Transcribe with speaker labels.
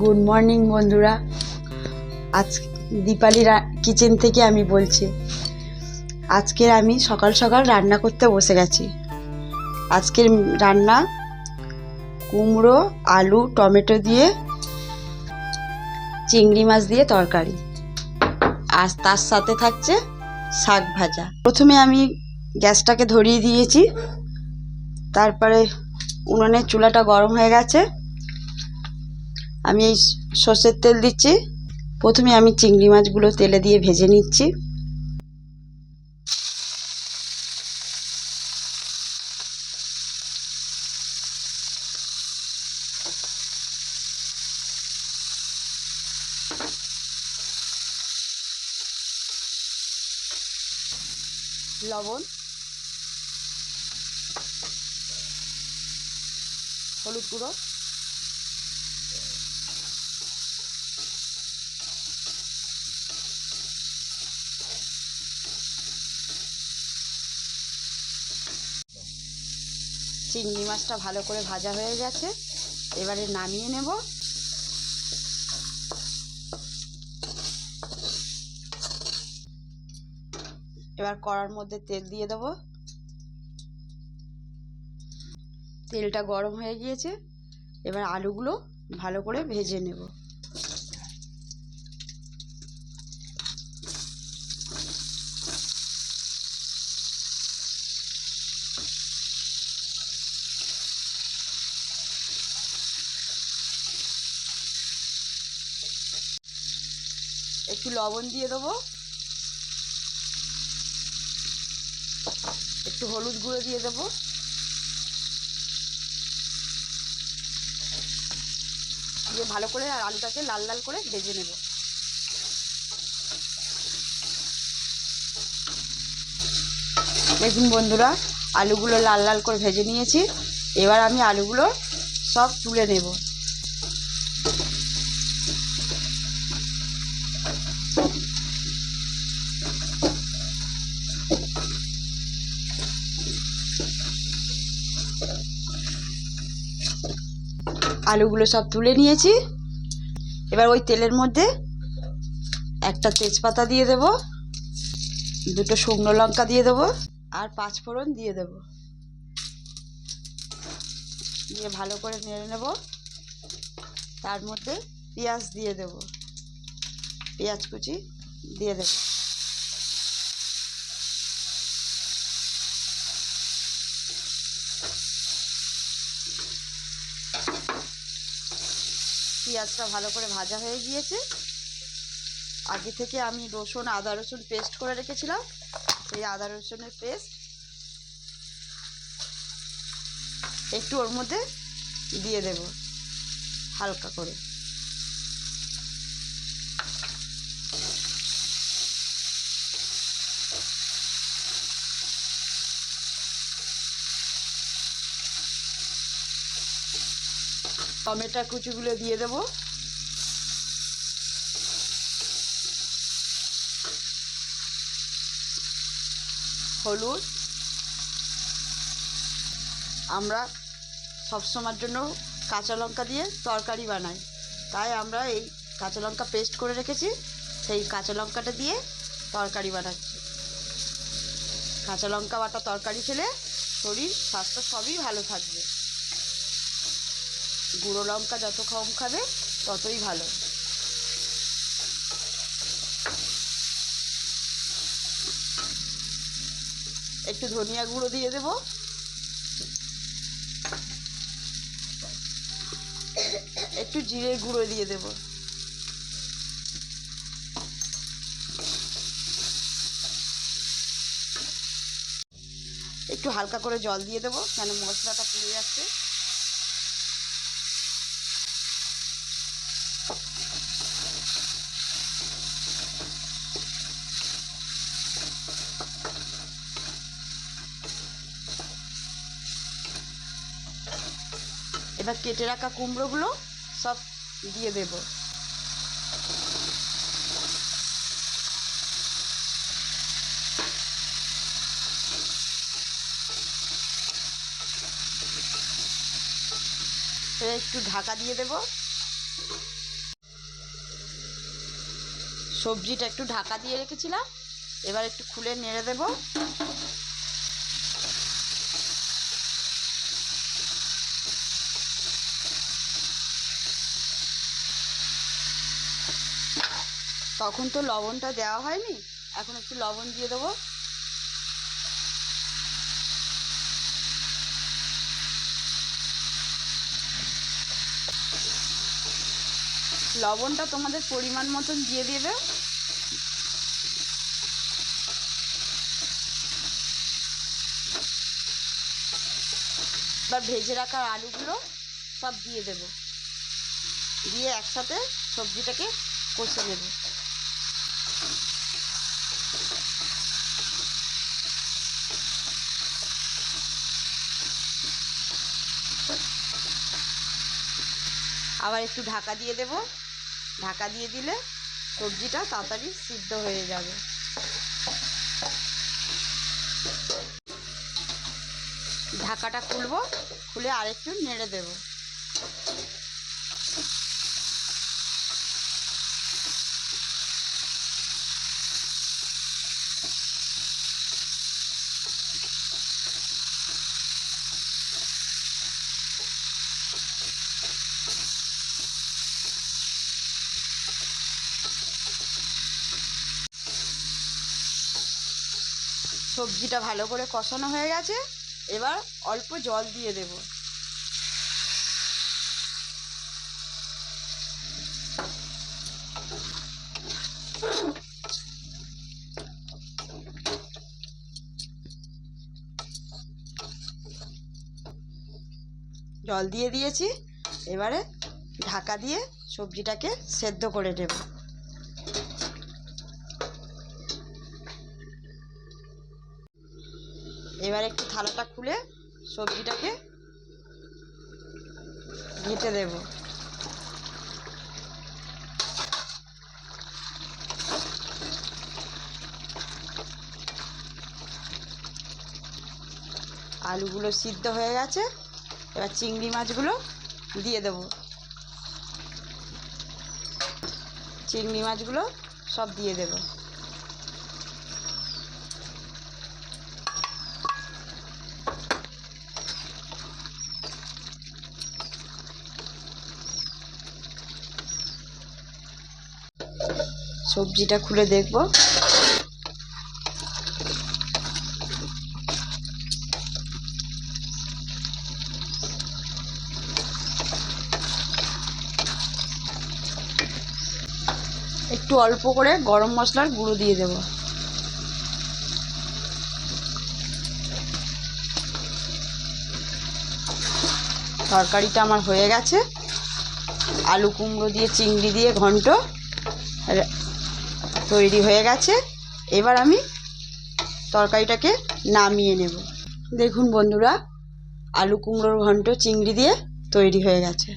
Speaker 1: Good morning বন্ধুরা। আজ Dipali kitchen থেকে আমি বলছি, আজকের আমি সকাল সকাল রান্না করতে বসে গেছি। আজকের রান্না কুমড়ো, আলু, টমেটো দিয়ে, চিংড়ি মাছ দিয়ে তরকারি। আর তার সাথে থাকছে শাক ভাজা। প্রথমে আমি গ্যাসটাকে ধরিয়ে দিয়েছি। তারপরে উনুনের চুলাটা গরম হয়ে গেছে। আমি এই সর্ষের তেল দিচ্ছি। প্রথমে আমি চিংড়ি মাছগুলো তেলে দিয়ে ভেজে নিচ্ছি। লবণ, হলুদ গুঁড়ো চিংড়ি মাছটা ভালো করে ভাজা হয়ে গেছে। এবারে নামিয়ে নেব। এবার কড়ার মধ্যে তেল দিয়ে দেব। তেলটা গরম হয়ে গিয়েছে। এবার আলুগুলো ভালো করে ভেজে নেব। একটু লবণ দিয়ে দেবো। একটু হলুদ গুঁড়ো দিয়ে দেবো। দিয়ে ভালো করে আর আলুটাকে লাল লাল করে ভেজে নেব। দেখুন বন্ধুরা, আলুগুলো লাল লাল করে ভেজে নিয়েছি। এবার আমি আলুগুলো সব তুলে নেব। আলুগুলো সব তুলে নিয়েছি। এবার ওই তেলের মধ্যে একটা তেজপাতা দিয়ে দেব, দুটো শুকনো লঙ্কা দিয়ে দেবো, আর পাঁচ ফোড়ন দিয়ে দেব। দিয়ে ভালো করে নেড়ে নেব। তার মধ্যে পেঁয়াজ দিয়ে দেব। পেঁয়াজ কুচি দিয়ে দেব। পেঁয়াজটা ভালো করে ভাজা হয়ে গিয়েছে। আগে থেকে আমি রসুন, আদা রসুন পেস্ট করে রেখেছিলাম। এই আদা রসুনের পেস্ট একটু ওর মধ্যে দিয়ে দেব, হালকা করে। টমেটো কুচিগুলো দিয়ে দেবো। হলুদ। আমরা সবসময়ের জন্য কাঁচা লঙ্কা দিয়ে তরকারি বানাই। তাই আমরা এই কাঁচা লঙ্কা পেস্ট করে রেখেছি, সেই কাঁচা লঙ্কাটা দিয়ে তরকারি বানাচ্ছি। কাঁচা লঙ্কা বাটা তরকারি খেলে শরীর, স্বাস্থ্য সবই ভালো থাকবে। গুঁড়ো লঙ্কা যত কম খাবে, ততই ভালো। একটু ধনিয়া গুঁড়ো দিয়ে দেব। একটু জিরে গুঁড়ো দিয়ে দেব। একটু হালকা করে জল দিয়ে দেবো, কেন মশলাটা পুড়ে যাচ্ছে। এবার কেটে রাখা কুমড়োগুলো সব দিয়ে দেব। একটু ঢাকা দিয়ে দেব। সবজিটা একটু ঢাকা দিয়ে রেখেছিলাম, এবার একটু খুলে নেড়ে দেবো। তখন তো লবণটা দেওয়া হয়নি। এখন একটু লবণ দিয়ে দেবো। লবণটা তোমাদের পরিমাণ মতন দিয়ে দেবে। এবার ভেজে রাখা আলুগুলো সব দিয়ে দেব। দিয়ে একসাথে সবজিটাকে কষে নেব। আবার একটু ঢাকা দিয়ে দেব। ঢাকা দিয়ে দিলে সবজিটা তাড়াতাড়ি সিদ্ধ হয়ে যাবে। ঢাকাটা খুলবো, খুলে আরেকটু নেড়ে দেব। সবজিটা ভালো করে কষানো হয়ে গেছে। এবার অল্প জল দিয়ে দেব। জল দিয়ে দিয়েছি। এবারে ঢাকা দিয়ে সবজিটাকে সেদ্ধ করে নেব। এবার একটু থালাটা খুলে সবজিটাকে ঘেটে দেব। আলুগুলো সিদ্ধ হয়ে গেছে, এবার চিংড়ি মাছগুলো দিয়ে দেব। চিংড়ি মাছগুলো সব দিয়ে দেবো। সবজিটা খুলে দেখব। একটু অল্প করে গরম মশলার গুঁড়ো দিয়ে দেব। তরকারিটা আমার হয়ে গেছে। আলু কুমড়ো দিয়ে, চিংড়ি দিয়ে ঘন্ট। তৈরি হয়ে গেছে। এবার আমি তরকারিটাকে নামিয়ে নেব। দেখুন বন্ধুরা, আলু কুমড়োর ঘন্ট চিংড়ি দিয়ে তৈরি হয়ে গেছে।